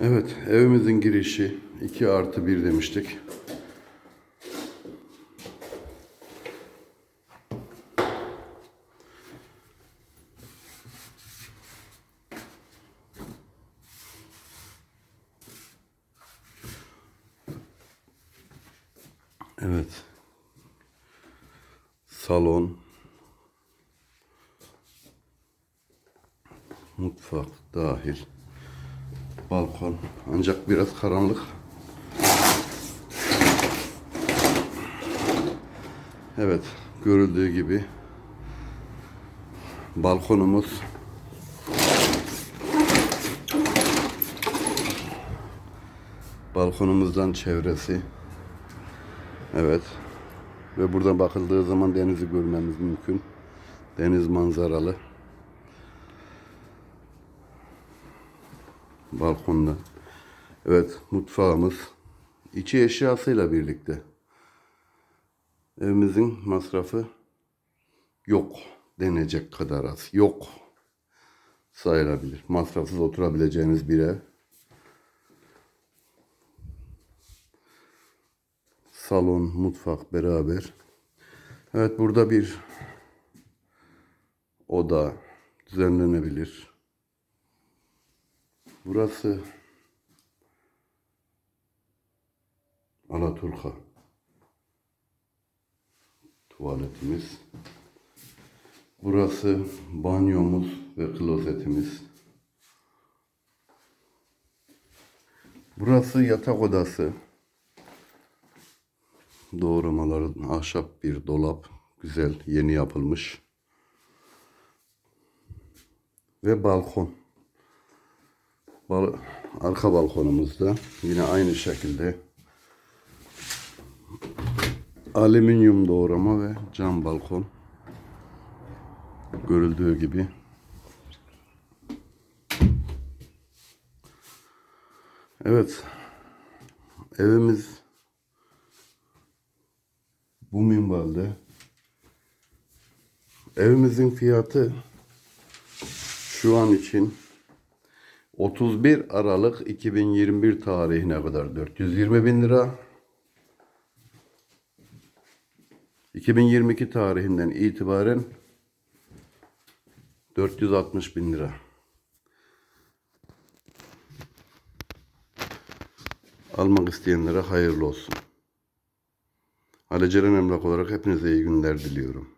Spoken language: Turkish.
Evet, evimizin girişi 2 artı 1 demiştik. Evet. Salon. Mutfak dahil. Balkon. Ancak biraz karanlık. Evet, görüldüğü gibi balkonumuz balkonumuzdan çevresi Evet. Ve buradan bakıldığı zaman denizi görmemiz mümkün. Deniz manzaralı. Balkonda. Evet, mutfağımız içi eşyasıyla birlikte. Evimizin masrafı yok denecek kadar az. Yok sayılabilir. Masrafsız oturabileceğiniz bir ev. Salon, mutfak beraber. Evet burada bir oda düzenlenebilir. Burası Alaturka tuvaletimiz. Burası banyomuz ve klozetimiz. Burası yatak odası. Doğramaların ahşap bir dolap. Güzel, yeni yapılmış. Ve balkon. Bal arka balkonumuzda yine aynı şekilde alüminyum doğrama ve cam balkon. Görüldüğü gibi. Evet. Evimiz bu minvalde. Evimizin fiyatı şu an için 31 Aralık 2021 tarihine kadar 420 bin lira. 2022 tarihinden itibaren 460 bin lira. Almak isteyenlere hayırlı olsun. Ali Ceren Emlak olarak hepinize iyi günler diliyorum.